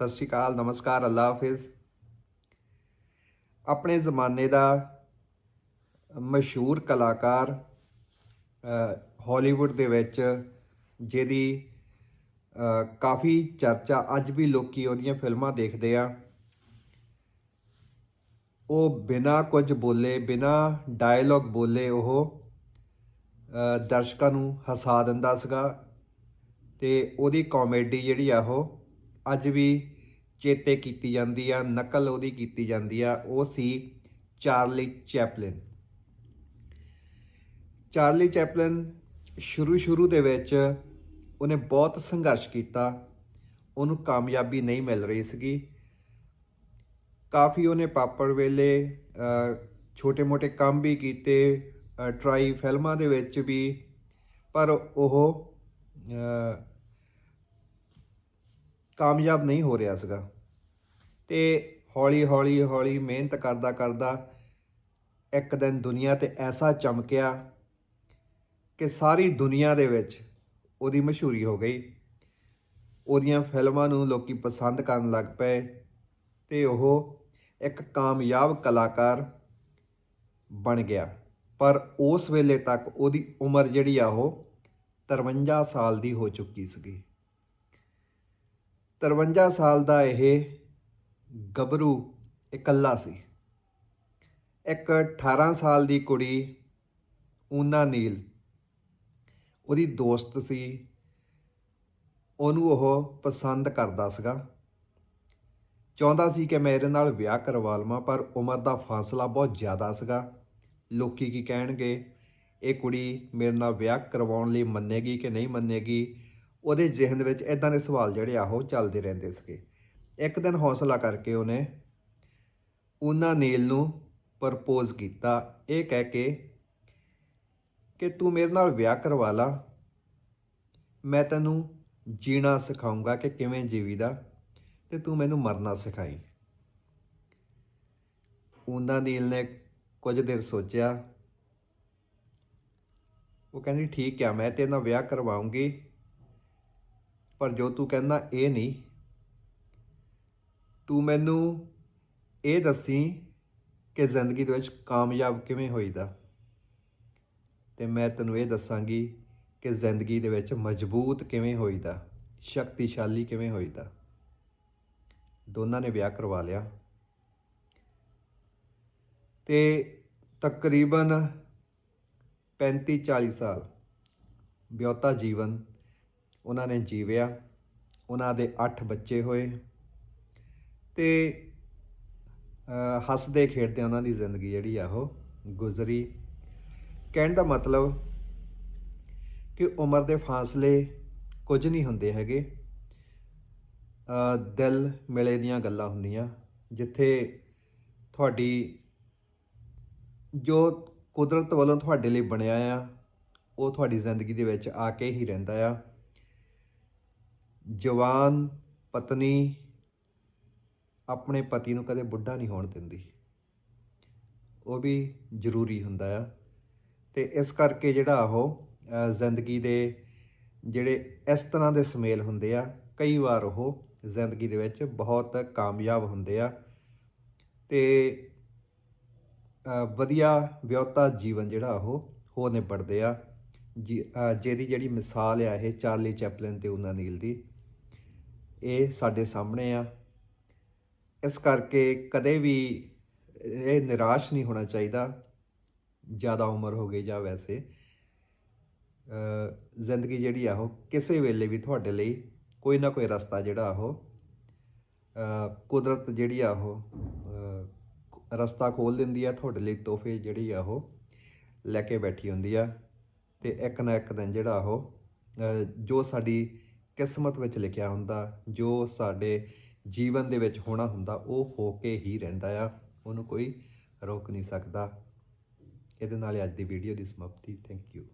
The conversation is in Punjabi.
ਸਤਿ ਸ਼੍ਰੀ ਅਕਾਲ, ਨਮਸਕਾਰ, ਅੱਲਾ ਹਾਫਿਜ਼। ਆਪਣੇ ਜ਼ਮਾਨੇ ਦਾ ਮਸ਼ਹੂਰ ਕਲਾਕਾਰ ਹਾਲੀਵੁੱਡ ਦੇ ਵਿੱਚ, ਜਿਹਦੀ ਕਾਫੀ ਚਰਚਾ ਅੱਜ ਵੀ ਲੋਕੀ ਉਹਦੀਆਂ ਫਿਲਮਾਂ ਦੇਖਦੇ ਆ। ਉਹ ਬਿਨਾ ਕੁਝ ਬੋਲੇ, ਬਿਨਾ ਡਾਇਲੌਗ ਬੋਲੇ ਉਹ ਦਰਸ਼ਕਾਂ ਨੂੰ ਹਸਾ ਦਿੰਦਾ ਸੀਗਾ ਤੇ ਉਹਦੀ ਕਾਮੇਡੀ ਜਿਹੜੀ ਆ ਉਹ ਅੱਜ ਵੀ ਚੇਤੇ ਕੀਤੀ ਜਾਂਦੀ ਆ, ਨਕਲ ਉਹਦੀ ਕੀਤੀ ਜਾਂਦੀ ਆ, ਉਹ ਸੀ ਚਾਰਲੀ ਚੈਪਲਿਨ। ਚਾਰਲੀ ਚੈਪਲਿਨ ਸ਼ੁਰੂ ਸ਼ੁਰੂ ਦੇ ਵਿੱਚ ਉਹਨੇ ਬਹੁਤ ਸੰਘਰਸ਼ ਕੀਤਾ, ਉਹਨੂੰ ਕਾਮਯਾਬੀ ਨਹੀਂ ਮਿਲ ਰਹੀ ਸੀਗੀ। ਕਾਫੀ ਉਹਨੇ ਪਾਪੜ ਵੇਲੇ ਛੋਟੇ-ਮੋਟੇ ਕੰਮ ਵੀ ਕੀਤੇ ਟਰਾਈ ਫਿਲਮਾਂ ਦੇ ਵਿੱਚ ਵੀ, ਪਰ ਉਹ ਕਾਮਯਾਬ ਨਹੀਂ ਹੋ ਰਿਹਾ ਸੀਗਾ। ਤੇ ਹੌਲੀ ਹੌਲੀ ਹੌਲੀ ਮਿਹਨਤ ਕਰਦਾ ਕਰਦਾ ਇੱਕ ਦਿਨ ਦੁਨੀਆ ਤੇ ਐਸਾ ਚਮਕਿਆ ਕਿ ਸਾਰੀ ਦੁਨੀਆ ਦੇ ਵਿੱਚ ਉਹਦੀ ਮਸ਼ਹੂਰੀ ਹੋ ਗਈ। ਉਹਦੀਆਂ ਫਿਲਮਾਂ ਨੂੰ ਲੋਕੀ ਪਸੰਦ ਕਰਨ ਲੱਗ ਪਏ ਤੇ ਉਹ ਇੱਕ ਕਾਮਯਾਬ ਕਲਾਕਾਰ ਬਣ ਗਿਆ। ਪਰ ਉਸ ਵੇਲੇ ਤੱਕ ਉਹਦੀ ਉਮਰ ਜਿਹੜੀ ਆ ਉਹ 53 ਸਾਲ ਦੀ ਹੋ ਚੁੱਕੀ ਸੀਗੀ। 53 ਸਾਲ ਦਾ ਇਹ ਗੱਭਰੂ ਇਕੱਲਾ ਸੀ। ਇੱਕ 18 ਸਾਲ ਦੀ ਕੁੜੀ, ਊਨਾ ਨੀਲ। ਉਹਦੀ ਦੋਸਤ ਸੀ। ਉਹਨੂੰ ਉਹ ਪਸੰਦ ਕਰਦਾ ਸੀਗਾ। ਚਾਹੁੰਦਾ ਸੀ ਕਿ ਮੈਂ ਇਹਦੇ ਨਾਲ ਵਿਆਹ ਕਰਵਾ ਲਵਾਂ, ਪਰ ਉਮਰ ਦਾ ਫਾਸਲਾ ਬਹੁਤ ਜ਼ਿਆਦਾ ਸੀਗਾ। ਲੋਕੀ ਕੀ ਕਹਿਣਗੇ, ਇਹ ਕੁੜੀ ਮੇਰੇ ਨਾਲ ਵਿਆਹ ਕਰਵਾਉਣ ਲਈ ਮੰਨੇਗੀ ਕਿ ਨਹੀਂ ਮੰਨੇਗੀ? ਉਹਦੇ ਜ਼ਿਹਨ ਵਿੱਚ ਇਦਾਂ ਦੇ ਸਵਾਲ ਜਿਹੜੇ ਆ ਉਹ ਚੱਲਦੇ ਰਹਿੰਦੇ ਸੀਗੇ। ਇੱਕ ਦਿਨ ਹੌਸਲਾ ਕਰਕੇ ਉਹਨੇ ਉਹਨਾਂ ਨੀਲ ਨੂੰ ਪ੍ਰਪੋਜ਼ ਕੀਤਾ, ਇਹ ਕਹਿ ਕੇ ਕਿ ਤੂੰ ਮੇਰੇ ਨਾਲ ਵਿਆਹ ਕਰਵਾ ਲਾ। ਮੈਂ ਤੈਨੂੰ ਜੀਣਾ ਸਿਖਾਉਂਗਾ ਕਿ ਕਿਵੇਂ ਜੀਵੀਦਾ ਤੇ ਤੂੰ ਮੈਨੂੰ ਮਰਨਾ ਸਿਖਾਈ। ਉਹਨਾਂ ਨੀਲ ਨੇ ਕੁਝ ਦੇਰ ਸੋਚਿਆ। ਉਹ ਕਹਿੰਦੀ, ਠੀਕ ਆ, ਮੈਂ ਤੇਰੇ ਨਾਲ ਵਿਆਹ ਕਰਵਾਉਂਗੀ ਪਰ ਜੋ ਤੂੰ ਕਹਿੰਦਾ ਇਹ ਨਹੀਂ। ਤੂੰ ਮੈਨੂੰ ਇਹ ਦੱਸੀ ਕਿ ਜ਼ਿੰਦਗੀ ਦੇ ਵਿੱਚ ਕਾਮਯਾਬ ਕਿਵੇਂ ਹੋਈਦਾ। ਤੇ ਮੈਂ ਤੈਨੂੰ ਇਹ ਦੱਸਾਂਗੀ ਕਿ ਜ਼ਿੰਦਗੀ ਦੇ ਵਿੱਚ ਮਜ਼ਬੂਤ ਕਿਵੇਂ ਹੋਈਦਾ, ਸ਼ਕਤੀਸ਼ਾਲੀ ਕਿਵੇਂ ਹੋਈਦਾ। ਦੋਨਾਂ ਨੇ ਵਿਆਹ ਕਰਵਾ ਲਿਆ। ਤੇ ਤਕਰੀਬਨ 35 40 ਸਾਲ ਵਿਆਹਤਾ ਜੀਵਨ ਉਹਨਾਂ ਨੇ ਜੀਵਿਆ, ਉਹਨਾਂ ਦੇ 8 ਬੱਚੇ ਹੋਏ ਤੇ ਹੱਸਦੇ ਖੇਡਦੇ ਉਹਨਾਂ ਦੀ ਜ਼ਿੰਦਗੀ ਜਿਹੜੀ ਆ ਉਹ ਗੁਜ਼ਰੀ। ਕਹਿਣ ਦਾ ਮਤਲਬ ਕਿ ਉਮਰ ਦੇ ਫਾਸਲੇ ਕੁਝ ਨਹੀਂ ਹੁੰਦੇ ਹੈਗੇ। ਦਿਲ ਮਿਲੇ ਦੀਆਂ ਗੱਲਾਂ ਹੁੰਦੀਆਂ, ਜਿੱਥੇ ਤੁਹਾਡੀ ਜੋ ਕੁਦਰਤ ਵੱਲੋਂ ਤੁਹਾਡੇ ਲਈ ਬਣਿਆ ਆ, ਉਹ ਤੁਹਾਡੀ ਜ਼ਿੰਦਗੀ ਦੇ ਵਿੱਚ ਆ ਕੇ ਹੀ ਰਹਿੰਦਾ ਆ। ਜਵਾਨ ਪਤਨੀ ਆਪਣੇ ਪਤੀ ਨੂੰ ਕਦੇ ਬੁੱਢਾ ਨਹੀਂ ਹੋਣ ਦਿੰਦੀ। ਉਹ ਵੀ ਜ਼ਰੂਰੀ ਹੁੰਦਾ ਆ। ਤੇ ਇਸ ਕਰਕੇ ਜਿਹੜਾ ਉਹ ਜ਼ਿੰਦਗੀ ਦੇ ਜਿਹੜੇ ਇਸ ਤਰ੍ਹਾਂ ਦੇ ਸਮੇਲ ਹੁੰਦੇ ਆ, ਕਈ ਵਾਰ ਉਹ ਜ਼ਿੰਦਗੀ ਦੇ ਵਿੱਚ ਬਹੁਤ ਕਾਮਯਾਬ ਹੁੰਦੇ ਆ। ਤੇ ਵਧੀਆ ਵਿਆਹਤਾ ਜੀਵਨ ਜਿਹੜਾ ਉਹ ਹੋ ਨਿਬੜਦੇ ਆ। ਜਿਹਦੀ ਜਿਹੜੀ ਮਿਸਾਲ ਆ ਇਹ ਚਾਰਲੀ ਚੈਪਲਿਨ ਤੇ ਉਹਨਾਂ ਨੀਲ ਦੀ ਇਹ ਸਾਡੇ ਸਾਹਮਣੇ ਆ। ਇਸ ਕਰਕੇ ਕਦੇ ਵੀ ਇਹ ਨਿਰਾਸ਼ ਨਹੀਂ ਹੋਣਾ ਚਾਹੀਦਾ। ਜ਼ਿਆਦਾ ਉਮਰ ਹੋ ਗਈ ਜਾਂ ਵੈਸੇ। ਜ਼ਿੰਦਗੀ ਜਿਹੜੀ ਆ ਉਹ ਕਿਸੇ ਵੇਲੇ ਵੀ ਤੁਹਾਡੇ ਲਈ ਕੋਈ ਨਾ ਕੋਈ ਰਸਤਾ ਜਿਹੜਾ ਉਹ ਕੁਦਰਤ ਜਿਹੜੀ ਆ ਉਹ ਰਸਤਾ ਖੋਲ ਦਿੰਦੀ ਆ, ਤੁਹਾਡੇ ਲਈ ਤੋਹਫੇ ਜਿਹੜੀ ਆ ਉਹ ਲੈ ਕੇ ਬੈਠੀ ਹੁੰਦੀ ਆ। ਤੇ ਇੱਕ ਨਾ ਇੱਕ ਦਿਨ ਜਿਹੜਾ ਉਹ ਜੋ ਸਾਡੀ ਕਿਸਮਤ ਵਿੱਚ ਲਿਖਿਆ ਹੁੰਦਾ, ਜੋ ਸਾਡੇ ਜੀਵਨ ਦੇ ਵਿੱਚ ਹੋਣਾ ਹੁੰਦਾ, ਉਹ ਹੋ ਕੇ ਹੀ ਰਹਿੰਦਾ ਆ। ਉਹਨੂੰ ਕੋਈ ਰੋਕ ਨਹੀਂ ਸਕਦਾ। ਇਹਦੇ ਨਾਲ ਅੱਜ ਦੀ ਵੀਡੀਓ ਦੀ ਸਮਾਪਤੀ। Thank you